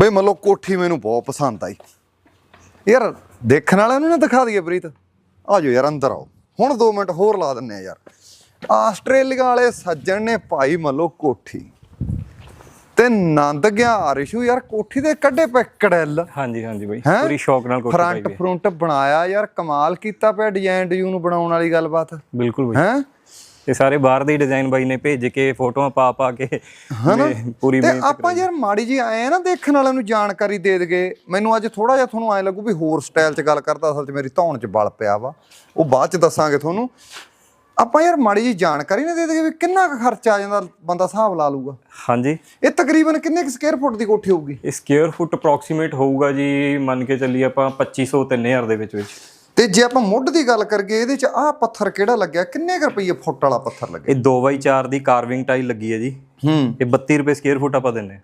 ਬਈ ਮੰਨ ਲਓ ਕੋਠੀ ਮੈਨੂੰ ਬਹੁਤ ਪਸੰਦ ਆਈ। ਯਾਰ ਦੇਖਣ ਵਾਲਿਆਂ ਨੂੰ ਨਾ ਦਿਖਾ ਦਈਏ ਪ੍ਰੀਤ। ਆ ਜਾਓ ਯਾਰ ਅੰਦਰ ਆਓ। ਹੁਣ 2 ਮਿੰਟ ਹੋਰ ਲਾ ਦਿੰਨੇ ਆ ਯਾਰ। ਆਸਟ੍ਰੇਲੀਆ ਵਾਲੇ ਸੱਜਣ ਨੇ ਭਾਈ ਮੰਨ ਲਓ ਕੋਠੀ। ਤੇ ਨੰਦ ਗਿਆ ਰਿਸ਼ੂ ਯਾਰ ਕੋਠੀ ਦੇ ਕੱਢੇ ਪੈ ਕੜੈਲ। ਹਾਂਜੀ ਹਾਂਜੀ ਬਾਈ। ਹੈਂ? ਪੂਰੀ ਸ਼ੌਕ ਨਾਲ ਕੋਠੀ ਪਾਈ ਫਰੰਟ ਵੀ ਹੈ। ਫਰੰਟ ਬਣਾਇਆ ਯਾਰ। ਕਮਾਲ ਕੀਤਾ ਪਿਆ ਡਿਜ਼ਾਈਨ ਡਿਊ ਨੂੰ ਬਣਾਉਣ ਵਾਲੀ ਗੱਲਬਾਤ। ਬਿਲਕੁਲ ਬਾਈ। ਹੈ? ਇਹ ਸਾਰੇ ਬਾਹਰ ਦੇ ਡਿਜ਼ਾਈਨ ਬਾਈ ਨੇ ਭੇਜ ਕੇ ਫੋਟੋਆਂ ਪਾ ਪਾ ਕੇ ਹਨਾ? ਪੂਰੀ ਤੇ ਆਪਾਂ ਯਾਰ ਮਾੜੀ ਜੀ ਆਏ ਆ ਨਾ ਦੇਖਣ ਵਾਲਿਆਂ ਨੂੰ ਜਾਣਕਾਰੀ ਦੇ ਦਗੇ ਮੈਨੂੰ ਅੱਜ ਥੋੜਾ ਜਿਹਾ ਤੁਹਾਨੂੰ ਐ ਲੱਗੂ ਵੀ ਹੋਰ ਸਟਾਈਲ 'ਚ ਗੱਲ ਕਰਦਾ ਅਸਲ 'ਚ ਮੇਰੀ ਧੌਣ 'ਚ ਬਲ ਪਿਆ ਵਾ। ਉਹ ਬਾਅਦ 'ਚ ਦੱਸਾਂਗੇ ਤੁਹਾਨੂੰ। ਆਪਾਂ ਯਾਰ ਮਾੜੀ ਜੀ ਜਾਣਕਾਰੀ ਨਾ ਦੇ ਦਗੇ ਵੀ ਕਿੰਨਾ ਕੁ ਖਰਚਾ ਆ ਜਾਂਦਾ ਬੰਦਾ ਹਿਸਾਬ ਲਾ ਲੂਗਾ ਹਾਂਜੀ। ਇਹ ਤਕਰੀਬਨ ਕਿੰਨੇ ਕੁ ਸਕੁਅਰ ਫੁੱਟ ਦੀ ਕੋਠੀ ਹੋਊਗੀ? ਇਹ ਸਕੁਅਰ ਫੁੱਟ ਅਪਰੋਕਸੀਮੇਟ ਹੋਊਗਾ ਜੀ ਮੰਨ ਕੇ ਚੱਲੀ ਆਪਾਂ 2500 3000 ਦੇ ਵਿੱਚ ਵਿੱਚ। ਤੇ ਜੇ ਆਪਾਂ ਮੁੱਢ ਦੀ ਗੱਲ ਕਰੀਏ ਇਹਦੇ 'ਚ ਆਹ ਪੱਥਰ ਕਿਹੜਾ ਲੱਗਿਆ? ਕਿੰਨੇ ਰੁਪਏ ਫੁੱਟ ਵਾਲਾ ਪੱਥਰ ਲੱਗਿਆ? ਇਹ 2x4 ਦੀ ਕਾਰਵਿੰਗ ਟਾਈਲ ਲੱਗੀ ਹੈ ਜੀ। ਹੂੰ। ਇਹ 32 ਰੁਪਏ ਸਕੁਅਰ ਫੁੱਟ ਆਪਾਂ ਦਿੰਨੇ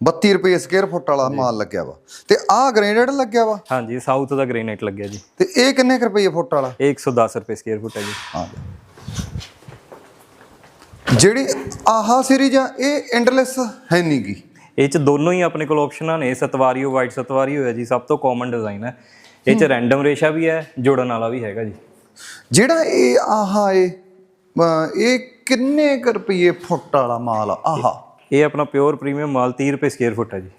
32 ਰੁਪਏ ਸਕੁਅਰ ਫੁੱਟ ਵਾਲਾ ਮਾਲ ਲੱਗਿਆ ਵਾ। ਤੇ ਆਹ ਗ੍ਰੇਨੇਡ ਲੱਗਿਆ ਵਾ? ਹਾਂਜੀ ਸਾਊਥ ਦਾ ਗ੍ਰੇਨਾਈਟ ਲੱਗਿਆ ਜੀ। ਤੇ ਇਹ ਕਿੰਨੇ ਰੁਪਏ ਫੁੱਟ ਵਾਲਾ? ਇਹ 110 ਰੁਪਏ ਸਕੁਅਰ ਫੁੱਟ ਹੈ ਜੀ। ਆ ਜਿਹੜੀ ਆਹਾ ਸੀਰੀਜ਼ ਆ ਇਹ ਐਂਡਲੈਸ ਹੈ ਨਹੀਂਗੀ ਇਹ ਚ ਦੋਨੋਂ ਹੀ ਆਪਣੇ ਕੋਲ ਆਪਸ਼ਨਾਂ ਨੇ ਸਤਵਾਰੀਓ ਵਾਈਟ ਸਤਵਾਰੀਓ ਹੈ ਜੀ। ਸਭ ਤੋਂ ਕਾਮਨ ਡਿਜ਼ਾਈਨ ਹੈ। ਇਹ ਚ ਰੈਂਡਮ ਰੇਸ਼ਾ ਵੀ ਹੈ ਜੋੜਨ ਵਾਲਾ ਵੀ ਹੈਗਾ ਜੀ। ਜਿਹੜਾ ਇਹ ਆਹਾ ਇਹ ਅਹ ਇਹ ਕਿੰਨੇ ਕੁ ਰੁਪਏ ਫੁੱਟ ਵਾਲਾ ਮਾਲ ਆ? ਆਹਾ। ਇਹ ਆਪਣਾ ਪਿਓਰ ਪ੍ਰੀਮੀਅਮ ਮਾਲ 30 ਰੁਪਏ ਸਕੁਅਰ ਫੁੱਟ ਹੈ ਜੀ।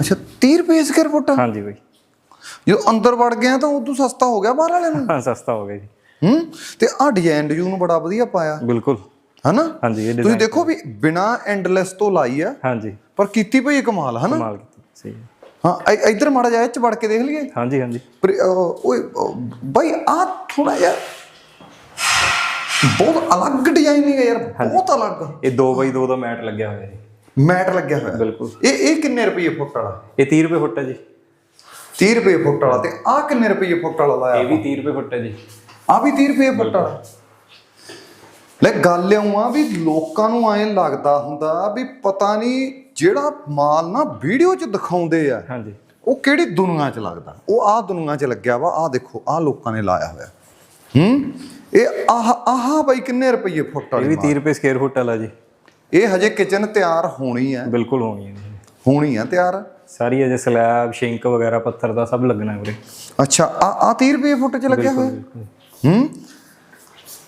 ਅੱਛਾ 30 ਰੁਪਏ ਸਕੁਅਰ ਫੁੱਟ ਹਾਂਜੀ ਬਾਈ। ਜੋ ਅੰਦਰ ਵੜ ਗਿਆ ਤਾਂ ਉਦੋਂ ਸਸਤਾ ਹੋ ਗਿਆ ਬਾਹਰ ਵਾਲਿਆਂ ਨੂੰ? ਹਾਂ ਸਸਤਾ ਹੋ ਗਿਆ ਜੀ। ਹੂੰ? ਤੇ ਆ ਡਿਜ਼ਾਈਨ ਨੂੰ ਬੜਾ ਵਧੀਆ ਪਾਇਆ। ਬਿਲਕੁਲ। ਹਨਾ? ਹਾਂਜੀ ਇਹ ਤੁਸੀਂ ਦੇਖੋ ਵੀ ਬਿਨਾ ਐਂਡਲੈਸ ਤੋਂ ਲਾਈ ਆ। ਹਾਂਜੀ। ਪਰ ਕੀਤੀ ਪਈ ਇਹ ਕਮਾਲ ਹਨਾ? ਕਮਾਲ ਕੀਤੀ ਸਹੀ ਹੈ। ਹਾਂ ਇੱਧਰ ਮਾੜਾ ਜਿਹਾ ਇਹ ਚ ਵੜ ਕੇ ਦੇਖ ਲਈਏ। ਹਾਂਜੀ ਹਾਂਜੀ। ਓਏ ਬਾਈ ਆ ਥੋੜਾ ਜਿਹਾ ਬਹੁਤ ਅਲੱਗ ਡਿਜ਼ਾਈਨਿੰਗ ਹੈ ਯਾਰ ਬਹੁਤ ਅਲੱਗ। ਇਹ 2x2 ਦਾ ਮੈਟ ਲੱਗਿਆ ਹੋਇਆ ਜੀ। ਮੈਟ ਲੱਗਿਆ ਹੋਇਆ। ਬਿਲਕੁਲ। ਇਹ ਇਹ ਕਿੰਨੇ ਰੁਪਏ ਫੁੱਟ ਵਾਲਾ? ਇਹ 30 ਰੁਪਏ ਫੁੱਟ ਹੈ ਜੀ। 30 ਰੁਪਏ ਫੁੱਟ ਵਾਲਾ ਤੇ ਆ ਕਿੰਨੇ ਰੁਪਏ ਫੁੱਟ ਵਾਲਾ ਲਾਇਆ ਇਹ ਵੀ 30 ਰੁਪਏ ਫੁੱਟ ਹੈ ਜੀ। ਆ ਵੀ 30 ਰੁਪਏ ਫੁੱਟ ਵਾਲਾ ਲੈ ਗੱਲ ਇਉਂ ਆ ਵੀ ਲੋਕਾਂ ਨੂੰ ਐਂ ਲੱਗਦਾ ਹੁੰਦਾ ਵੀ ਪਤਾ ਨਹੀਂ ਜਿਹੜਾ ਮਾਲ ਨਾ ਵੀਡੀਓ 'ਚ ਦਿਖਾਉਂਦੇ ਆ ਹਾਂਜੀ। ਉਹ ਕਿਹੜੀ ਦੁਨੀਆ 'ਚ ਲੱਗਦਾ? ਉਹ ਆਹ ਦੁਨੀਆ 'ਚ ਲੱਗਿਆ ਵਾ ਆਹ ਦੇਖੋ ਆਹ ਲੋਕਾਂ ਨੇ ਲਾਇਆ ਹੋਇਆ। ਹੂੰ? ਇਹ ਆਹ ਆਹ ਬਾਈ ਕਿੰਨੇ ਰੁਪਏ ਫੁੱਟ ਇਹ ਵਾਲੀ ਵੀ 30 ਰੁਪਏ ਸਕੁਅਰ ਫੁੱਟ ਵਾਲਾ ਜੀ। ਇਹ ਹਜੇ ਕਿਚਨ ਤਿਆਰ ਹੋਣੀ ਹੈ ਬਿਲਕੁਲ ਹੋਣੀ ਹੈ ਜੀ। ਹੋਣੀ ਹੈ ਤਿਆਰ? ਸਾਰੀ ਅਜੇ ਸਲੈਬ ਸ਼ਿੰਕ ਵਗੈਰਾ ਪੱਥਰ ਦਾ ਸਭ ਲੱਗਣਾ ਵੀਰੇ। ਅੱਛਾ ਆ ਆ 30 ਰੁਪਏ ਫੁੱਟ 'ਚ ਲੱਗਿਆ ਹੋਇਆ? ਹੂੰ?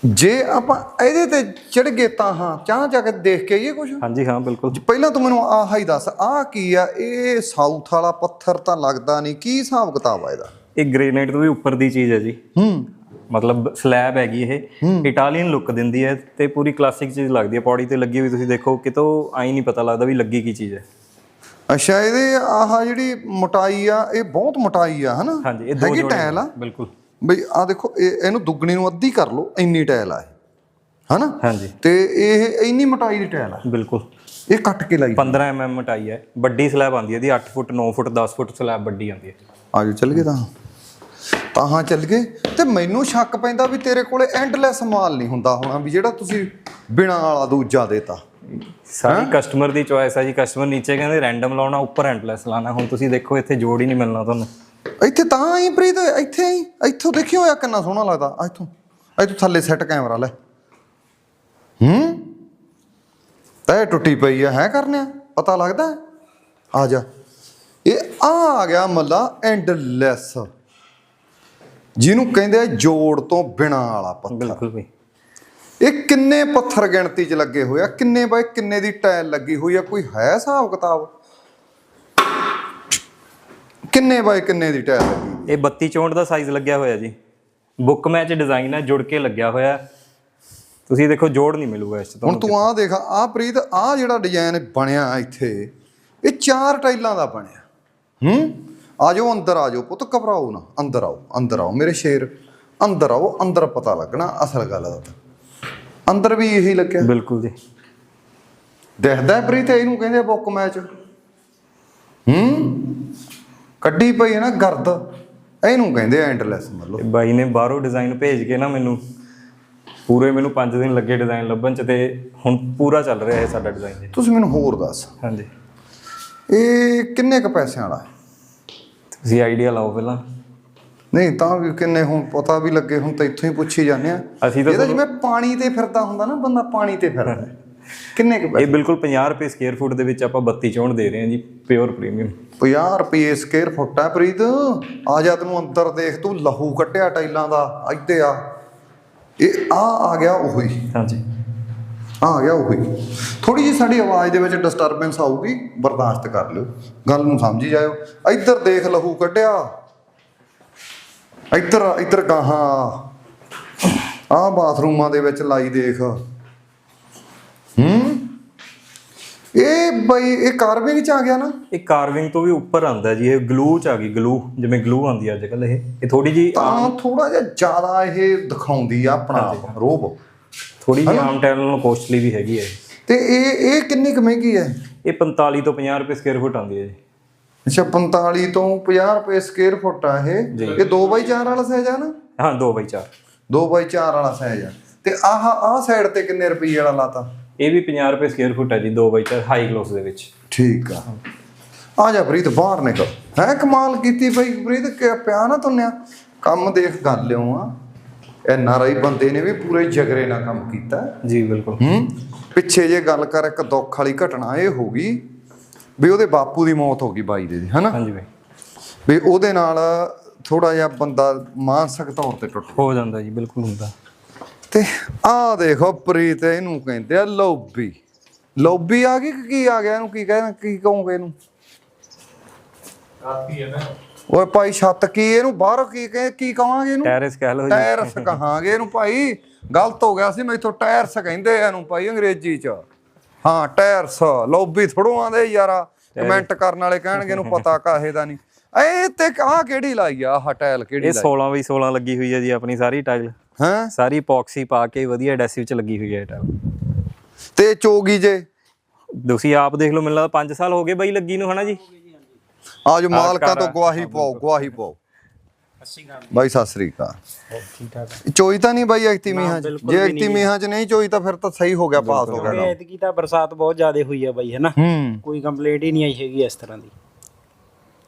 ਜੇ ਆਪਾਂ ਇਹਦੇ ਤੇ ਚੜ ਗਏ ਤਾਂ ਹਾਂ ਚਾਹ ਜਾ ਕੇ ਦੇਖ ਕੇ ਆਈਏ ਕੁਝ ਹਾਂਜੀ ਹਾਂ ਬਿਲਕੁਲ। ਪਹਿਲਾਂ ਤੂੰ ਮੈਨੂੰ ਆਹ ਹੀ ਦੱਸ ਆਹ ਕੀ ਆ? ਇਹ ਸਾਊਥ ਵਾਲਾ ਪੱਥਰ ਤਾਂ ਲੱਗਦਾ ਨਹੀਂ। ਕੀ ਹਿਸਾਬ ਕਿਤਾਬ ਆ ਇਹਦਾ? ਇਹ ਗ੍ਰੇਨਾਈਟ ਤੋਂ ਵੀ ਉੱਪਰ ਦੀ ਚੀਜ਼ ਹੈ ਜੀ। ਹੂੰ। ਮਤਲਬ ਸਲੈਬ ਹੈਗੀ ਇਹ। ਇਟਾਲੀਅਨ ਲੁੱਕ ਦਿੰਦੀ ਹੈ ਤੇ ਪੂਰੀ ਕਲਾਸਿਕ ਚੀਜ਼ ਲੱਗਦੀ ਹੈ। ਪੌੜੀ ਤੇ ਲੱਗੀ ਹੋਈ ਤੁਸੀਂ ਦੇਖੋ ਕਿਤੋਂ ਆਈ ਨਹੀਂ ਪਤਾ ਲੱਗਦਾ ਵੀ ਲੱਗੀ ਕੀ ਚੀਜ਼ ਹੈ। ਅੱਛਾ ਇਹਦੇ ਆਹ ਜਿਹੜੀ ਮੋਟਾਈ ਆ ਇਹ ਬਹੁਤ ਮੋਟਾਈ ਆ ਹਨਾ? ਹਾਂਜੀ ਇਹ ਦੋ ਟਾਇਲ ਆ? ਬਿਲਕੁਲ। ਬਈ ਆ ਦੇਖੋ ਇਹ ਇਹਨੂੰ ਦੁੱਗਣੀ ਨੂੰ ਅੱਧੀ ਕਰ ਲਓ ਇੰਨੀ ਟਾਇਲ ਆ ਇਹ। ਹਨਾ? ਹਾਂਜੀ। ਤੇ ਇਹ ਇੰਨੀ ਮੋਟਾਈ ਦੀ ਟਾਇਲ ਆ। ਬਿਲਕੁਲ। ਇਹ ਕੱਟ ਕੇ ਲਾਈ। 15 mm ਮੋਟਾਈ ਹੈ ਵੱਡੀ ਸਲੈਬ ਆਉਂਦੀ ਹੈ ਦੀ 8 ਫੁੱਟ 9 ਫੁੱਟ 10 ਫੁੱਟ ਸਲੈਬ ਵੱਡੀ ਆਉਂਦੀ ਹੈ ਆਜੋ ਚੱਲ ਗਏ ਤਾਂ। ਤਾਂ ਹਾਂ ਚੱਲ ਗਏ। ਤੇ ਮੈਨੂੰ ਸ਼ੱਕ ਪੈਂਦਾ ਵੀ ਤੇਰੇ ਕੋਲੇ ਐਂਡਲੈਸ ਮਾਲ ਨਹੀਂ ਹੁੰਦਾ ਹੋਣਾ ਵੀ ਜਿਹੜਾ ਤੁਸੀਂ ਬਿਨਾ ਵਾਲਾ ਦੂਜਾ ਦੇਤਾ। ਸਾਰੀ ਕਸਟਮਰ ਦੀ ਚੋਇਸ ਹੈ ਜੀ। ਕਸਟਮਰ ਨੀਚੇ ਕਹਿੰਦੇ ਰੈਂਡਮ ਲਾਉਣਾ ਉੱਪਰ ਐਂਡਲੈਸ ਲਾਣਾ ਹੁਣ ਤੁਸੀਂ ਦੇਖੋ ਇੱਥੇ ਜੋੜ ਹੀ ਨਹੀਂ ਮਿਲਣਾ ਤੁਹਾਨੂੰ। ਇੱਥੇ ਤਾਂ ਹੀ ਪ੍ਰੀਤ ਇੱਥੇ ਹੀ ਇੱਥੋਂ ਦੇਖਿਓ ਆ ਕਿੰਨਾ ਸੋਹਣਾ ਲੱਗਦਾ। ਆ ਇੱਥੋਂ ਇੱਥੋਂ ਥੱਲੇ ਸੈੱਟ ਕੈਮਰਾ ਲੈ। ਹੂੰ? ਤੈ ਟੁੱਟੀ ਪਈ ਆ ਹੈ ਕਰਨਿਆ? ਪਤਾ ਲੱਗਦਾ? ਆ ਜਾ। ਇਹ ਆ ਆ ਗਿਆ ਮੱਲਾ ਐਂਡਲੈਸ ਜਿਹਨੂੰ ਕਹਿੰਦੇ ਆ ਜੋੜ ਤੋਂ ਬਿਨਾ ਵਾਲਾ ਪੱਥਰ। ਬਿਲਕੁਲ ਵੀ ਇਹ ਕਿੰਨੇ ਪੱਥਰ ਗਿਣਤੀ 'ਚ ਲੱਗੇ ਹੋਏ ਆ? ਕਿੰਨੇ ਬਾਈ ਕਿੰਨੇ ਦੀ ਟਾਇਲ ਲੱਗੀ ਹੋਈ ਆ? ਕੋਈ ਹੈ ਹਿਸਾਬ ਕਿਤਾਬ? ਕਿੰਨੇ ਬਾਈ ਕਿੰਨੇ ਦੀ ਟਾਇਲ ਲੱਗੀ ਇਹ 32 64 ਦਾ ਸਾਈਜ਼ ਲੱਗਿਆ ਹੋਇਆ ਜੀ। ਬੁੱਕ ਮੈਚ ਡਿਜ਼ਾਈਨ ਹੈ ਜੁੜ ਕੇ ਲੱਗਿਆ ਹੋਇਆ। ਤੁਸੀਂ ਦੇਖੋ ਜੋੜ ਨਹੀਂ ਮਿਲੂਗਾ ਇਸ 'ਚ ਹੁਣ ਤੁਹਾਨੂੰ ਤੂੰ ਆਹ ਦੇਖ ਆਹ ਪ੍ਰੀਤ ਆਹ ਜਿਹੜਾ ਡਿਜ਼ਾਈਨ ਬਣਿਆ ਇੱਥੇ ਇਹ ਚਾਰ ਟਾਈਲਾਂ ਦਾ ਬਣਿਆ। ਹੂੰ? ਆ ਜਾਓ ਅੰਦਰ ਆ ਜਾਓ ਪੁੱਤ ਘਬਰਾਓ ਨਾ। ਅੰਦਰ ਆਓ ਅੰਦਰ ਆਓ ਮੇਰੇ ਸ਼ੇਰ। ਅੰਦਰ ਆਓ ਅੰਦਰ ਪਤਾ ਲੱਗਣਾ ਅਸਲ ਗੱਲ ਦਾ ਤਾਂ। ਅੰਦਰ ਵੀ ਇਹੀ ਲੱਗਿਆ। ਬਿਲਕੁਲ ਜੀ। ਦਿਖਦਾ ਹੈ ਪ੍ਰੀਤ ਇਹਨੂੰ ਕਹਿੰਦੇ ਬੁੱਕ ਮੈਚ ਹੂੰ? ਕੱਢੀ ਪਈ ਹੈ ਨਾ ਗਰਦ ਇਹਨੂੰ ਕਹਿੰਦੇ ਐਂਡਲੈਸ ਮਤਲਬ। ਤੇ ਬਾਈ ਨੇ ਬਾਹਰੋਂ ਡਿਜ਼ਾਈਨ ਭੇਜ ਕੇ ਨਾ ਮੈਨੂੰ ਪੂਰੇ ਮੈਨੂੰ 5 ਦਿਨ ਲੱਗੇ ਡਿਜ਼ਾਈਨ ਲੱਭਣ ਚ ਤੇ ਹੁਣ ਪੂਰਾ ਚੱਲ ਰਿਹਾ ਹੈ ਸਾਡਾ ਡਿਜ਼ਾਈਨ ਜੀ ਤੁਸੀਂ ਮੈਨੂੰ ਹੋਰ ਦੱਸ। ਹਾਂਜੀ। ਇਹ ਕਿੰਨੇ ਕ ਪੈਸਿਆਂ ਵਾਲਾ? ਹੈ ਤੁਸੀਂ ਆਈਡੀਆ ਲਾਓ ਪਹਿਲਾਂ। ਨਹੀਂ ਤਾਂ ਵੀ ਕਿੰਨੇ ਹੁਣ ਪਤਾ ਵੀ ਲੱਗੇ ਹੁਣ ਤਾਂ ਇੱਥੋਂ ਹੀ ਪੁੱਛੀ ਜਾਂਦੇ ਆ। ਅਸੀਂ ਤਾਂ ਇਹਦਾ ਜਿਵੇਂ ਪਾਣੀ ਤੇ ਫਿਰਦਾ ਹੁੰਦਾ ਨਾ ਬੰਦਾ ਪਾਣੀ ਤੇ ਫਿਰਦਾ। ਹੈ। ਕਿੰਨੇ ਕੁ ਇਹ ਬਿਲਕੁਲ 50 ਰੁਪਏ ਸਕੁਅਰ ਫੁੱਟ ਦੇ ਵਿੱਚ ਆਪਾਂ 32 ਚੌਂਹਠ ਦੇ ਰਹੇ ਹਾਂ ਜੀ ਪਿਓਰ ਪ੍ਰੀਮੀਅਮ 50 ਰੁਪਏ ਸਕੁਅਰ ਫੁੱਟ ਹੈ ਪ੍ਰੀਤ। ਆ ਜਾ ਤੈਨੂੰ ਅੰਦਰ ਦੇਖ ਤੂੰ ਲਹੂ ਕੱਟਿਆ ਟਾਈਲਾਂ ਦਾ ਇੱਥੇ ਆ। ਇਹ ਆ ਆ ਗਿਆ ਉਹੀ। ਹਾਂਜੀ। ਆ ਆ ਗਿਆ ਉਹੀ। ਥੋੜੀ ਜੀ ਸਾਡੀ ਆਵਾਜ਼ ਦੇ ਵਿੱਚ ਡਿਸਟਰਬੈਂਸ ਆਊਗੀ ਬਰਦਾਸ਼ਤ ਕਰ ਲਿਓ। ਗੱਲ ਨੂੰ ਸਮਝੀ ਜਾਇਓ। ਇੱਧਰ ਦੇਖ ਲਹੂ ਕੱਢਿਆ। ਇੱਧਰ ਇੱਧਰ ਗਾਹਾਂ। ਆ ਬਾਥਰੂਮਾਂ ਦੇ ਵਿੱਚ ਲਾਈ ਦੇਖ। ਹੂੰ? ਇਹ ਬਈ ਇਹ ਕਾਰਵਿੰਗ ਚ ਆ ਗਿਆ ਨਾ? ਇਹ ਕਾਰਵਿੰਗ ਤੋਂ ਵੀ ਉੱਪਰ ਆਂਦਾ ਜੀ ਇਹ ਗਲੂ ਚ ਆ ਗਈ ਗਲੂ ਜਿਵੇਂ ਗਲੂ ਆਂਦੀ ਅੱਜ ਕੱਲ ਇਹ। ਇਹ ਥੋੜੀ ਜੀ ਤਾਂ ਥੋੜਾ ਜਿਹਾ ਜ਼ਿਆਦਾ ਇਹ ਦਿਖਾਉਂਦੀ ਆ ਆਪਣਾ ਆਪ, ਰੋਬ ਥੋੜੀ ਜੀ ਆਮ ਟਾਈਲ ਨਾਲੋਂ ਕੋਸਟਲੀ ਵੀ ਹੈਗੀ ਹੈ। ਤੇ ਇਹ ਇਹ ਕਿੰਨੀ ਕੁ ਮਹਿੰਗੀ ਹੈ ਇਹ 45 ਤੋਂ 50 ਰੁਪਏ ਸਕੁਅਰ ਫੁੱਟ ਆਂਦੀ ਹੈ ਜੀ। ਅੱਛਾ 45 ਤੋਂ 50 ਰੁਪਏ ਸਕੁਅਰ ਫੁੱਟ ਆ ਇਹ। ਇਹ 2x4 ਵਾਲਾ ਸਾਈਜ਼ ਆ ਨਾ? ਹਾਂ 2 ਬਾਈ 4 2x4 ਵਾਲਾ ਸਾਈਜ਼ ਆ। ਤੇ ਆਹ ਆਹ ਸਾਈਡ ਤੇ ਕਿੰਨੇ ਰੁਪਏ ਵਾਲਾ ਲਾਤਾ? ਇਹ ਵੀ 50 ਰੁਪਏ ਸਕੁਅਰ ਫੁੱਟ ਹੈ ਜੀ 2 ਬਾਈ 4 ਹਾਈ ਗਲੋਸ ਦੇ ਵਿੱਚ। ਠੀਕ ਆ। ਆ ਜਾ ਪ੍ਰੀਤ ਬਾਹਰ ਨਿਕਲ। ਹੈ ਕਮਾਲ ਕੀਤੀ ਬਈ ਪ੍ਰੀਤ ਕਿ ਪਿਆ ਨਾ ਤੁੰਨਿਆ ਕੰਮ ਦੇਖ ਕਰ ਲਿਓ ਆ। ਆਰ ਆਈ ਬੰਦੇ ਨੇ ਵੀ ਪੂਰੇ ਜਗਰੇ ਨਾਲ ਕੰਮ ਕੀਤਾ। ਜੀ ਬਿਲਕੁਲ। ਹੂੰ? ਪਿੱਛੇ ਜੇ ਗੱਲ ਕਰ ਇੱਕ ਦੁੱਖ ਵਾਲੀ ਘਟਨਾ ਇਹ ਹੋ ਗਈ ਵੀ ਉਹਦੇ ਬਾਪੂ ਦੀ ਮੌਤ ਹੋ ਗਈ ਬਾਈ ਦੇ ਦੀ ਹਨਾ? ਹਾਂਜੀ ਬਾਈ। ਵੀ ਉਹਦੇ ਨਾਲ ਥੋੜਾ ਜਿਹਾ ਬੰਦਾ ਮਾਨਸਿਕ ਤੌਰ ਤੇ ਟੁੱਟ ਹੋ ਜਾਂਦਾ ਜੀ ਬਿਲਕੁਲ ਹੁੰਦਾ। ਤੇ ਆਹ ਦੇਖੋ ਪ੍ਰੀਤ ਇਹਨੂੰ ਕਹਿੰਦੇ ਆ ਲੋਬੀ ਲੋਬੀ ਆ ਗਈ ਕਿ ਕੀ ਆ ਗਿਆ? ਇਹਨੂੰ ਕੀ ਕਹਿਣਾ? ਕੀ ਕਹੋਗੇ ਇਹਨੂੰ? ਓਏ ਭਾਈ ਛੱਤ ਕੀ? ਇਹਨੂੰ ਬਾਹਰ ਕੀ ਕਹੇ ਕੀ ਕਵਾਂਗੇ ਇਹਨੂੰ? ਟੈਰੇਸ ਕਹਿ ਲਓ ਜੀ। ਟਾਇਰਸ ਕਹਾਂਗੇ ਇਹਨੂੰ ਭਾਈ। ਗਲਤ ਹੋ ਗਿਆ ਸੀ ਮੈਥੋਂ ਟਾਇਰਸ ਕਹਿੰਦੇ ਆ ਇਹਨੂੰ ਭਾਈ ਅੰਗਰੇਜ਼ੀ ਚ। ਹਾਂ ਟਾਇਰਸ ਲੋਬੀ ਥੋੜੋ ਆਂਦੇ ਯਾਰਾ। ਕਮੈਂਟ ਕਰਨ ਵਾਲੇ ਕਹਿਣਗੇ ਇਹਨੂੰ ਪਤਾ ਕਾਹੇ ਦਾ ਨਹੀਂ। ਇਹ ਤੇ ਆਹ ਕਿਹੜੀ ਲਾਈ ਆ? ਆਹ ਟਾਇਲ ਕਿਹੜੀ ਇਹ ਲਾਈ 16 ਬਾਈ 16 ਲੱਗੀ ਹੋਈ ਹੈ ਜੀ ਆਪਣੀ ਸਾਰੀ ਟਾਈਲ ਹੈ? ਸਾਰੀ ਪੌਕਸੀ ਪਾ ਕੇ ਵਧੀਆ ਐਡੈਸਿਵ ਚ ਲੱਗੀ ਹੋਈ ਹੈ ਇਹ ਟਾਈਲ ਤੇ ਚੋਗੀ ਜੇ। ਤੁਸੀਂ ਆਪ ਦੇਖ ਲਓ ਮੈਨੂੰ ਲੱਗਦਾ 5 ਸਾਲ ਹੋ ਗਏ ਬਾਈ ਲੱਗੀ ਨੂੰ ਹਨਾ ਜੀ? ਆਜ ਮਾਲਕਾਂ ਤੋਂ ਗਵਾਹੀ ਪਾਓ ਗਵਾਹੀ ਪਾਓ। ਬਾਈ ਸਤਿ ਸ੍ਰੀ ਅਕਾਲ। ਠੀਕ ਠਾਕ? ਚੋਈ ਤਾਂ ਨਹੀਂ ਬਾਈ ਐਕਤੀ ਮੀਹਾਂ ਜੇ ਐਕਤੀ ਮੀਹਾਂ ਚ ਨਹੀਂ ਚੋਈ ਤਾਂ ਫਿਰ ਤਾਂ ਸਹੀ ਹੋ ਗਿਆ ਪਾਸ ਹੋ ਗਿਆ। ਐਤਕੀ ਤਾਂ ਬਰਸਾਤ ਬਹੁਤ ਜ਼ਿਆਦਾ ਹੋਈ ਆ ਬਾਈ ਹੈਨਾ? ਕੋਈ ਕੰਪਲੇਂਟ ਹੀ ਨਹੀਂ ਆਈ ਹੈਗੀ ਇਸ ਤਰ੍ਹਾਂ ਦੀ।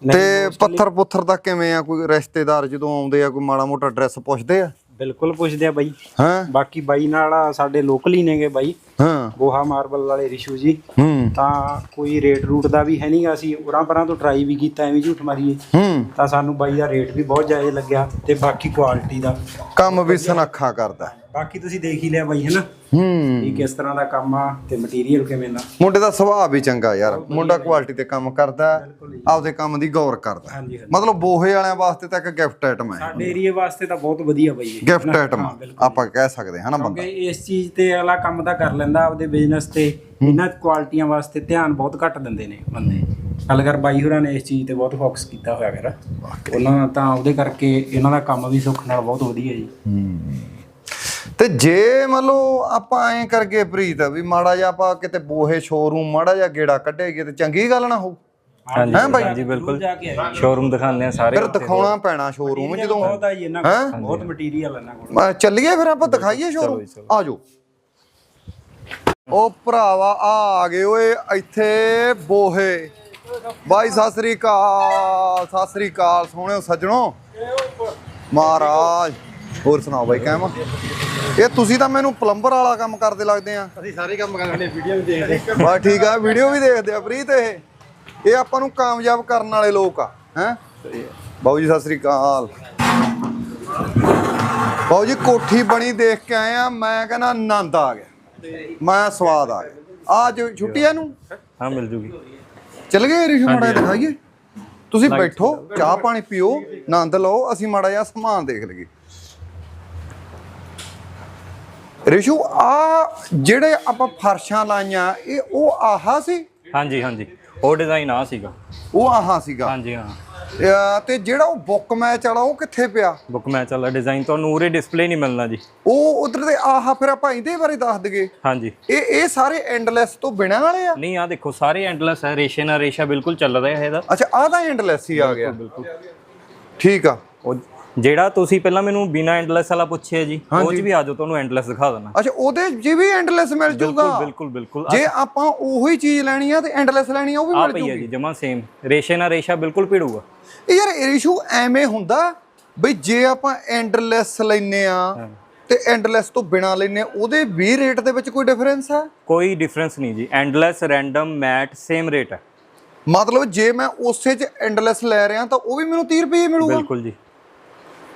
ਤੇ ਪੱਥਰ ਪੁੱਥਰ ਦਾ ਕਿਵੇਂ ਆ? ਕੋਈ ਰਿਸ਼ਤੇਦਾਰ ਜਦੋਂ ਆਉਂਦੇ ਆ ਕੋਈ ਮਾੜਾ ਮੋਟਾ ਐਡਰੈਸ ਪੁੱਛਦੇ ਆ? ਬਿਲਕੁਲ ਪੁੱਛਦੇ ਆ ਬਾਈ। ਹਾਂ? ਬਾਕੀ ਬਾਈ ਨਾਲ ਸਾਡੇ ਲੋਕਲ ਹੀ ਨੇਗੇ ਬਾਈ। ਹਾਂ। ਗੋਹਾ ਮਾਰਬਲ ਵਾਲੇ ਰਿਸ਼ੂ ਜੀ। ਹੂੰ। ਤਾਂ ਕੋਈ ਰੇਟ ਰੂਟ ਦਾ ਵੀ ਹੈ ਨਹੀਂਗਾ ਅਸੀਂ। ਉਰਾਂ ਪਰਾਂ ਤੋਂ ਟਰਾਈ ਵੀ ਕੀਤਾ ਐਵੇਂ ਝੂਠ ਮਾਰੀਏ। ਹੂੰ। ਤਾਂ ਸਾਨੂੰ ਬਾਈ ਦਾ ਰੇਟ ਵੀ ਬਹੁਤ ਜ਼ਿਆਦਾ ਲੱਗਿਆ ਤੇ ਬਾਕੀ ਕੁਆਲਿਟੀ ਦਾ। ਕੰਮ ਵੀ ਸਨੱਖਾ ਕਰਦਾ। ਬਾਕੀ ਤੁਸੀਂ ਦੇਖ ਹੀ ਲਿਆ ਬਾਈ ਹੈਨਾ? ਹੂੰ। ਵੀ ਕਿਸ ਤਰ੍ਹਾਂ ਦਾ ਕੰਮ ਆ ਤੇ ਮਟੀਰੀਅਲ ਕਿਵੇਂ ਦਾ। ਮੁੰਡੇ ਦਾ ਸੁਭਾਅ ਵੀ ਚੰਗਾ ਯਾਰ। ਮੁੰਡਾ ਕੁਆਲਿਟੀ ਤੇ ਕੰਮ ਕਰਦਾ ਆਪਦੇ ਕੰਮ ਦੀ ਗੌਰ ਕਰਦਾ। ਮਤਲਬ ਬੋਹੇ ਵਾਲਿਆਂ ਵਾਸਤੇ ਤਾਂ ਇੱਕ ਗਿਫਟ ਆਈਟਮ ਹੈ ਸਾਡੇ ਏਰੀਆ ਵਾਸਤੇ ਤਾਂ ਬਹੁਤ ਵਧੀਆ ਬਾਈ ਇਹ। ਗਿਫਟ ਆਈਟਮ ਆਪਾਂ ਕਹਿ ਸਕਦੇ ਹਾਂ ਨਾ ਬੰਦਾ। ਇਸ ਚੀਜ਼ ਤੇ ਅਗਲਾ ਕੰਮ ਤਾਂ ਕਰ ਲੈਂਦਾ ਆਪਦੇ ਬਿਜ਼ਨਸ ਤੇ ਇਹਨਾਂ ਕੁਆਲਿਟੀਆਂ ਵਾਸਤੇ ਧਿਆਨ ਬਹੁਤ ਘੱਟ ਦਿੰਦੇ ਨੇ ਬੰਦੇ। ਗੱਲ ਕਰ ਬਾਈ ਹੋਰਾਂ ਨੇ ਇਸ ਚੀਜ਼ ਤੇ ਬਹੁਤ ਫੋਕਸ ਕੀਤਾ ਹੋਇਆ ਕਰ ਉਹਨਾਂ ਤਾਂ ਉਹਦੇ ਕਰਕੇ ਇਹਨਾਂ ਦਾ ਕੰਮ ਵੀ ਸੁੱਖ ਨਾਲ ਬਹੁਤ ਵਧੀਆ ਜੀ। ਤੇ ਜੇ ਮੰਨ ਲਓ ਆਪਾਂ ਐਂ ਕਰਕੇ ਪ੍ਰੀਤ ਵੀ ਮਾੜਾ ਜਿਹਾ ਆਪਾਂ ਕਿਤੇ ਬੋਹੇ ਸ਼ੋਰੂਮ ਮਾੜਾ ਜਿਹਾ ਗੇੜਾ ਕੱਢੇਗੇ ਤੇ ਚੰਗੀ ਗੱਲ ਨਾ ਹੋਊ। ਹਾਂਜੀ ਹੈਂ ਬਾਈ? ਹਾਂਜੀ ਬਿਲਕੁਲ। ਸ਼ੋਰੂਮ ਦਿਖਾਉਂਦੇ ਆ ਸਾਰੇ ਫਿਰ ਦਿਖਾਉਣਾ ਪੈਣਾ ਸ਼ੋਰੂਮ ਜਦੋਂ। ਬਹੁਤ ਆ ਜੀ ਇਹਨਾਂ ਹੈਂ? ਕੋਲ ਬਹੁਤ ਮਟੀਰੀਅਲ ਇਹਨਾਂ ਕੋਲ। ਚੱਲੀਏ ਫਿਰ ਆਪਾਂ ਦਿਖਾਈਏ ਸ਼ੋਰੂਮ ਆ ਜਾਓ ਉਹ ਭਰਾਵਾ ਆ ਆ ਗਏ ਓਏ ਇੱਥੇ ਬੋਹੇ। ਬਾਈ ਸਤਿ ਸ੍ਰੀ ਅਕਾਲ ਸਤਿ ਸ੍ਰੀ ਅਕਾਲ। ਸੋਹਣਿਓ ਸੱਜਣੋ। ਮਹਾਰਾਜ ਹੋਰ ਸੁਣਾਓ ਬਾਈ ਕਹਿਮਾ ਇਹ ਤੁਸੀਂ ਤਾਂ ਮੈਨੂੰ ਪਲੰਬਰ ਵਾਲਾ ਕੰਮ ਕਰਦੇ ਲੱਗਦੇ ਆ। ਅਸੀਂ ਸਾਰੇ ਕੰਮ ਕਰਦੇ ਵੀਡੀਓ ਵੀ ਦੇਖਦੇ। ਬਸ ਠੀਕ ਆ ਵੀਡੀਓ ਵੀ ਦੇਖਦੇ ਆ ਪ੍ਰੀਤ ਇਹ। ਇਹ ਆਪਾਂ ਨੂੰ ਕਾਮਯਾਬ ਕਰਨ ਵਾਲੇ ਲੋਕ ਆ ਹੈ? ਬਾਊ ਜੀ ਸਤਿ ਸ੍ਰੀ ਅਕਾਲ। ਬਾਊ ਜੀ ਕੋਠੀ ਬਣੀ ਦੇਖ ਕੇ ਆਏ ਆ ਮੈਂ ਕਹਿੰਦਾ ਆਨੰਦ ਆ ਗਿਆ। ਮੈਂ ਸਵਾਦ ਆ ਗਿਆ। ਅੱਜ ਛੁੱਟੀ ਆ ਨੂੰ ਹਾਂ ਮਿਲ ਜੂਗੀ। ਚੱਲ ਗਏ ਰਿਸ਼ੂ ਮਾੜਾ ਦਿਖਾਈਏ। ਤੁਸੀਂ ਬੈਠੋ ਚਾਹ ਪਾਣੀ ਪੀਓ ਆਨੰਦ ਲਓ ਅਸੀਂ ਮਾੜਾ ਜਿਹਾ ਸਮਾਨ ਦੇਖ ਲਈਏ। ਰਿਸ਼ੂ ਆ ਜਿਹੜੇ ਆਪਾਂ ਫਰਸ਼ਾਂ ਲਾਈਆਂ ਇਹ ਉਹ ਆਹਾ ਸੀ? ਹਾਂਜੀ ਹਾਂਜੀ। ਉਹ ਡਿਜ਼ਾਈਨ ਆ ਸੀਗਾ। ਉਹ ਆਹਾ ਸੀਗਾ। ਹਾਂਜੀ ਹਾਂ। ਤੇ ਜਿਹੜਾ ਉਹ ਬੁੱਕ ਮੈਚ ਵਾਲਾ ਉਹ ਕਿੱਥੇ ਪਿਆ? ਬੁੱਕ ਮੈਚ ਵਾਲਾ ਡਿਜ਼ਾਈਨ ਤੁਹਾਨੂੰ ਉਰੇ ਡਿਸਪਲੇ ਨਹੀਂ ਮਿਲਣਾ ਜੀ। ਉਹ ਉਧਰ ਦੇ ਆਹਾ ਫਿਰ ਆਪਾਂ ਇਹਦੇ ਬਾਰੇ ਦੱਸ ਦਈਏ। ਹਾਂਜੀ। ਇਹ ਇਹ ਸਾਰੇ ਐਂਡਲੈਸ ਤੋਂ ਬਿਨਾਂ ਵਾਲੇ ਆ? ਨਹੀਂ ਆ ਦੇਖੋ ਸਾਰੇ ਐਂਡਲੈਸ ਹੈ ਰੇਸ਼ੇ ਨਾਲ ਰੇਸ਼ਾ ਬਿਲਕੁਲ ਚੱਲ ਰਿਹਾ ਹੈ ਇਹਦਾ। ਅੱਛਾ ਆਹ ਤਾਂ ਐਂਡਲੈਸ ਹੀ ਆ ਗਿਆ। ਠੀਕ ਆ। ਉਹ ਜਿਹੜਾ ਤੁਸੀਂ ਪਹਿਲਾਂ ਮੈਨੂੰ ਬਿਨਾ ਐਂਡਲੈਸ ਵਾਲਾ ਪੁੱਛਿਆ ਜੀ ਉਹ ਚ ਵੀ ਆ ਜਾਓ ਤੁਹਾਨੂੰ ਐਂਡਲੈਸ ਦਿਖਾ ਦੇਣਾ ਅੱਛਾ ਉਹਦੇ ਜੇ ਵੀ ਐਂਡਲੈਸ ਮਿਲ ਜੂਗਾ? ਬਿਲਕੁਲ ਬਿਲਕੁਲ। ਜੇ ਆਪਾਂ ਉਹੀ ਚੀਜ਼ ਲੈਣੀ ਆ ਤੇ ਐਂਡਲੈਸ ਲੈਣੀ ਆ ਉਹ ਵੀ ਆ ਮਿਲ ਜੂਗੀ। ਜੀ ਜਮਾ ਸੇਮ ਰੇਸ਼ੇ ਨਾਲ ਰੇਸ਼ਾ ਬਿਲਕੁਲ ਭਿੜੂਗਾ। ਯਾਰ ਇਸ਼ੂ ਐਵੇਂ ਹੁੰਦਾ ਬਈ ਜੇ ਆਪਾਂ ਐਂਡਲੈਸ ਲੈਨੇ ਆ ਤੇ ਐਂਡਲੈਸ ਤੋਂ ਬਿਨਾ ਲੈਨੇ ਉਹਦੇ ਵੀ ਰੇਟ ਦੇ ਵਿੱਚ ਕੋਈ ਡਿਫਰੈਂਸ ਹੈ? ਕੋਈ ਡਿਫਰੈਂਸ ਨਹੀਂ ਜੀ। Endless random matt same rate ਹੈ। ਮਤਲਬ ਜੇ ਮੈਂ ਉਸੇ 'ਚ ਐਂਡਲੈਸ ਲੈ ਰਿਹਾ ਤਾਂ ਉਹ ਵੀ ਮੈਨੂੰ 30 ਰੁਪਏ ਮਿਲੂਗਾ। ਬਿਲਕੁਲ ਜੀ।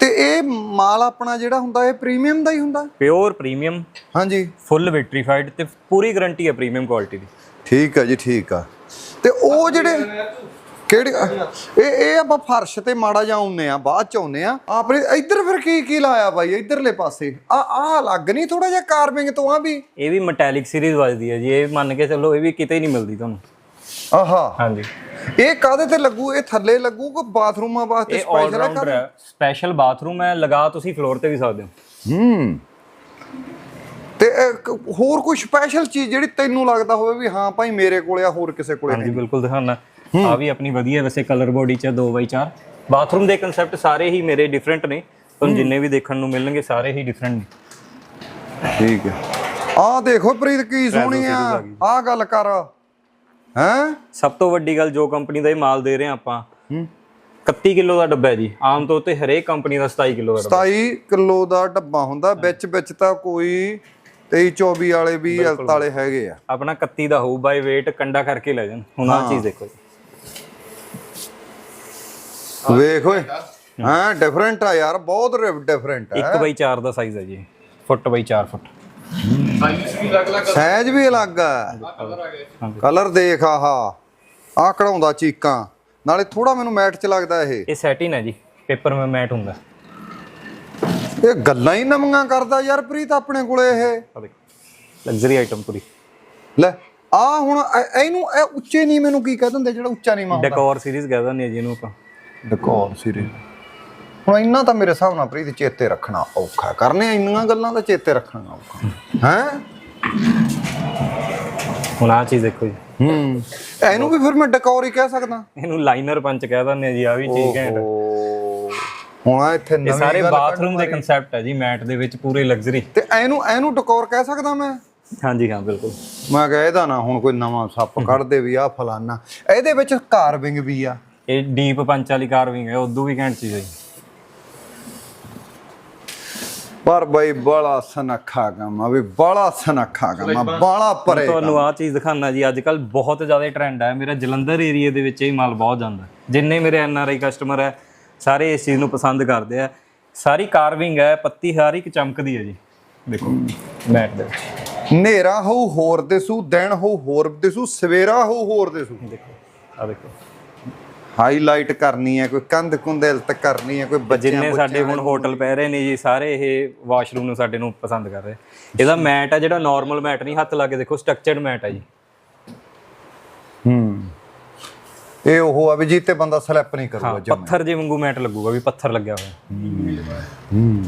ਤੇ ਇਹ ਮਾਲ ਆਪਣਾ ਜਿਹੜਾ ਹੁੰਦਾ ਇਹ ਪ੍ਰੀਮੀਅਮ ਦਾ ਹੀ ਹੁੰਦਾ? ਪਿਓਰ ਪ੍ਰੀਮੀਅਮ ਹਾਂਜੀ। ਫੁੱਲ ਵਿਟਰੀਫਾਈਡ ਤੇ ਪੂਰੀ ਗਾਰੰਟੀ ਹੈ ਪ੍ਰੀਮੀਅਮ ਕੁਆਲਿਟੀ ਦੀ। ਠੀਕ ਹੈ ਜੀ ਠੀਕ ਆ। ਤੇ ਉਹ ਜਿਹੜੇ ਕਿਹੜੇ ਇਹ ਇਹ ਆਪਾਂ ਫਰਸ਼ ਤੇ ਮਾੜਾ ਜਿਹਾ ਆਉਂਦੇ ਆ ਬਾਅਦ ਚ ਆਉਂਦੇ ਆ ਆਪਣੇ ਇੱਧਰ ਫਿਰ ਕੀ ਕੀ ਲਾਇਆ ਬਾਈ? ਇੱਧਰਲੇ ਪਾਸੇ। ਆ ਆ ਲੱਗ ਨਹੀਂ? ਥੋੜਾ ਜਿਹਾ ਕਾਰਵਿੰਗ ਤੋਂ ਆ ਵੀ। ਇਹ ਵੀ ਮੈਟੈਲਿਕ ਸੀਰੀਜ਼ ਵੱਜਦੀ ਹੈ ਜੀ। ਇਹ ਮੰਨ ਕੇ ਚੱਲੋ ਇਹ ਵੀ ਕਿਤੇ ਨਹੀਂ ਮਿਲਦੀ ਤੁਹਾਨੂੰ। ਆਹਾ। ਹਾਂਜੀ। ਇਹ ਕਾਦੇ ਤੇ ਲੱਗੂ? ਇਹ ਥੱਲੇ ਲੱਗੂ ਕਿ ਬਾਥਰੂਮਾਂ ਵਾਸਤੇ ਸਪੈਸ਼ਲ ਹੈ ਹੈ ਸਪੈਸ਼ਲ ਬਾਥਰੂਮ ਹੈ ਲਗਾ ਤੁਸੀਂ ਫਲੋਰ ਤੇ ਵੀ ਸਕਦੇ ਹੋ। ਹੂੰ। ਤੇ ਹੋਰ ਕੋਈ ਸਪੈਸ਼ਲ ਚੀਜ਼ ਜਿਹੜੀ ਤੈਨੂੰ ਲੱਗਦਾ ਹੋਵੇ ਵੀ ਹਾਂ ਭਾਈ ਮੇਰੇ ਕੋਲੇ ਆ ਹੋਰ ਕਿਸੇ ਕੋਲੇ ਹਾਂਜੀ ਬਿਲਕੁਲ ਦਿਖਾਣਾ ਆ ਵੀ ਆਪਣੀ ਵਧੀਆ ਵੈਸੇ ਕਲਰ ਬੋਡੀ ਚ 2x4 ਬਾਥਰੂਮ ਦੇ ਕਨਸੈਪਟ ਸਾਰੇ ਹੀ ਮੇਰੇ ਡਿਫਰੈਂਟ ਨੇ। ਤੁਹਾਨੂੰ ਜਿੰਨੇ ਵੀ ਦੇਖਣ ਨੂੰ ਮਿਲਣਗੇ ਸਾਰੇ ਹੀ ਡਿਫਰੈਂਟ ਨੇ। ਠੀਕ ਹੈ। ਆਹ ਦੇਖੋ ਪ੍ਰੀਤ ਕੀ ਸੋਹਣੀ ਆ। ਆਹ ਗੱਲ ਕਰ। ਹੈਂ? ਸਭ ਤੋਂ ਵੱਡੀ ਗੱਲ ਜੋ ਕੰਪਨੀ ਦਾ ਇਹ ਮਾਲ ਦੇ ਰਹੇ ਹਾਂ ਆਪਾਂ। 31 ਕਿਲੋ ਦਾ ਡੱਬਾ ਹੈ ਜੀ। ਆਮ ਤੌਰ ਤੇ ਹਰੇਕ ਕੰਪਨੀ ਦਾ 27 ਕਿਲੋ ਦਾ ਡੱਬਾ। 27 ਕਿਲੋ ਦਾ ਡੱਬਾ ਹੁੰਦਾ। ਵਿੱਚ ਵਿੱਚ ਤਾਂ ਕੋਈ 23 24 ਵਾਲੇ ਵੀ ਵਾਲੇ ਹੈਗੇ ਆ। ਆਪਣਾ 31 ਦਾ ਹੋਊ। ਬਾਈ weight ਕੰਡਾ ਕਰਕੇ ਲੈ ਜਾਣ। ਹੁਣ ਆਹ ਚੀਜ਼ ਦੇਖੋ ਜੀ। ਵੇਖ ਓਏ। ਹਾਂ ਡਿਫਰੈਂਟ ਆ ਯਾਰ ਬਹੁਤ ਡਿਫਰੈਂਟ ਆ। 1 ਬਾਈ 4 ਦਾ ਸਾਈਜ਼ ਹੈ ਜੀ। ਫੁੱਟ ਬਾਈ 4 ਫੁੱਟ। ਸਾਈਜ਼ ਵੀ ਅਲੱਗ ਆ। ਕਲਰ ਦੇਖ ਆਹ। ਆ ਕਢਾਉਂਦਾ ਚੀਕਾਂ। ਨਾਲੇ ਥੋੜਾ ਮੈਨੂੰ ਮੈਟ ਚ ਲੱਗਦਾ ਇਹ। ਇਹ ਸੈਟਿਨ ਹੈ ਜੀ। ਪੇਪਰ ਮੈਂ ਮੈਟ ਹੁੰਦਾ। ਇਹ ਗੱਲਾਂ ਹੀ ਨਵੀਆਂ ਕਰਦਾ ਯਾਰ ਪ੍ਰੀਤ ਆਪਣੇ ਕੋਲੇ ਇਹ। ਲਗਜ਼ਰੀ ਆਈਟਮ ਪੂਰੀ। ਲੈ ਆ ਹੁਣ ਇਹ- ਇਹਨੂੰ ਇਹ ਉੱਚੇ ਨਹੀਂ ਮੈਨੂੰ ਕੀ ਕਹਿ ਦਿੰਦੇ? ਜਿਹੜਾ ਉੱਚਾ ਨਹੀਂ ਹੁੰਦਾ। ਡੈਕੋਰ ਸੀਰੀਜ਼ ਕਹਿ ਦਿੰਦੇ ਆ ਜੀ ਇਹਨੂੰ ਆਪਾਂ। ਡਕੌਰ ਸੀਰੀਜ਼ ਹੁਣ ਇੰਨਾ ਤਾਂ ਮੇਰੇ ਹਿਸਾਬ ਨਾਲ ਪ੍ਰੀਤ ਚੇਤੇ ਰੱਖਣਾ ਔਖਾ ਕਰਨੇ ਇੰਨੀਆਂ ਗੱਲਾਂ ਤਾਂ ਚੇਤੇ ਰੱਖਣਾ ਔਖਾ ਹੈ। ਹੁਣ ਆਹ ਚੀਜ਼ ਦੇਖੋ ਜੀ। ਹੂੰ। ਇਹਨੂੰ ਵੀ ਫਿਰ ਮੈਂ ਡਕੌਰ ਹੀ ਕਹਿ ਸਕਦਾ। ਇਹਨੂੰ ਲਾਈਨਰ ਪੰਚ ਕਹਿ ਦਿੰਦੇ ਆ ਜੀ ਆ ਵੀ ਚੀਜ਼ ਘੈਂਟ ਹੁਣ ਆਹ ਇੱਥੇ ਇਹ ਨਵੀਂ ਸਾਰੇ ਗੱਲ ਬਾਥਰੂਮ ਦੇ ਕਨਸੈਪਟ ਹੈ ਜੀ ਮੈਟ ਦੇ ਵਿੱਚ ਪੂਰੇ ਲਗਜ਼ਰੀ ਤੇ ਇਹਨੂੰ ਇਹਨੂੰ ਡਕੌਰ ਕਹਿ ਸਕਦਾ ਮੈਂ? ਹਾਂਜੀ ਹਾਂ ਬਿਲਕੁਲ। ਮੈਂ ਕਿਹਾ ਇਹਦਾ ਨਾ ਹੁਣ ਕੋਈ ਨਵਾਂ ਸੱਪ ਕੱਢ ਦੇ ਵੀ ਆ ਫਲਾਨਾ। ਇਹਦੇ ਵਿੱਚ ਕਾਰਵਿੰਗ ਵੀ ਆ। ਇਹ ਡੀਪ ਪੰਚ ਵਾਲੀ ਕਾਰਵਿੰਗ ਹੈ ਉਦੋਂ ਵੀ ਘੈਂਟ ਚੀਜ਼ ਹੈ ਜੀ। ਪਰ ਬਈ ਬੜਾ ਸਨੱਖਾ ਕੰਮ ਆ ਵੀ ਬੜਾ ਸਨੱਖਾ ਕੰਮ ਆ ਬੜਾ ਪਰੇ ਤੁਹਾਨੂੰ ਆਹ ਚੀਜ਼ ਦਿਖਾਣਾ ਜੀ ਅੱਜ ਕੱਲ ਬਹੁਤ ਜ਼ਿਆਦਾ ਟ੍ਰੈਂਡ ਹੈ ਮੇਰਾ ਜਲੰਧਰ ਏਰੀਆ ਦੇ ਵਿੱਚ ਇਹ ਮਾਲ ਬਹੁਤ ਜਾਂਦਾ। ਜਿੰਨੇ ਮੇਰੇ ਐਨ ਆਰ ਆਈ ਕਸਟਮਰ ਹੈ ਸਾਰੇ ਇਸ ਚੀਜ਼ ਨੂੰ ਪਸੰਦ ਕਰਦੇ ਆ। ਸਾਰੀ ਕਾਰਵਿੰਗ ਹੈ ਪੱਤੀ ਹਰ ਇੱਕ ਚਮਕਦੀ ਹੈ ਜੀ। ਦੇਖੋ ਮੈਟ ਦੇ ਵਿੱਚ। ਹਨੇਰਾ ਹੋਊ ਹੋਰ ਦਿਸੂ ਦਿਨ ਹੋਊ ਹੋਰ ਦਿਸੂ ਸਵੇਰਾ ਹੋਊ ਹੋਰ ਦਿਸੂ। ਦੇਖੋ ਆ ਦੇਖੋ। ਹਾਈਲਾਈਟ ਕਰਨੀ ਹੈ ਕੋਈ ਕੰਧ ਕੁੰਦਿਲਤ ਕਰਨੀ ਹੈ ਕੋਈ ਬੱਚਿਆਂ ਜਿੰਨੇ ਸਾਡੇ ਹੁਣ ਹੋਟਲ ਪੈ ਰਹੇ ਨੇ ਜੀ ਸਾਰੇ ਇਹ ਵਾਸ਼ਰੂਮ ਨੂੰ ਸਾਡੇ ਨੂੰ ਪਸੰਦ ਕਰ ਰਹੇ। ਇਹਦਾ ਮੈਟ ਹੈ ਜਿਹੜਾ ਨਾਰਮਲ ਮੈਟ ਨਹੀਂ ਹੱਥ ਲਾ ਕੇ ਦੇਖੋ ਸਟਰਕਚਰਡ ਮੈਟ ਹੈ ਜੀ। ਹੂੰ। ਇਹ ਉਹ ਆ ਵੀ ਜਿੱਤੇ ਬੰਦਾ ਸਲੈਪ ਨਹੀਂ ਕਰੂਗਾ ਜਮ। ਪੱਥਰ ਜੇ ਵਾਂਗੂ ਮੈਟ ਲੱਗੂਗਾ ਵੀ ਪੱਥਰ ਲੱਗਿਆ ਹੋਇਆ। ਹੂੰ।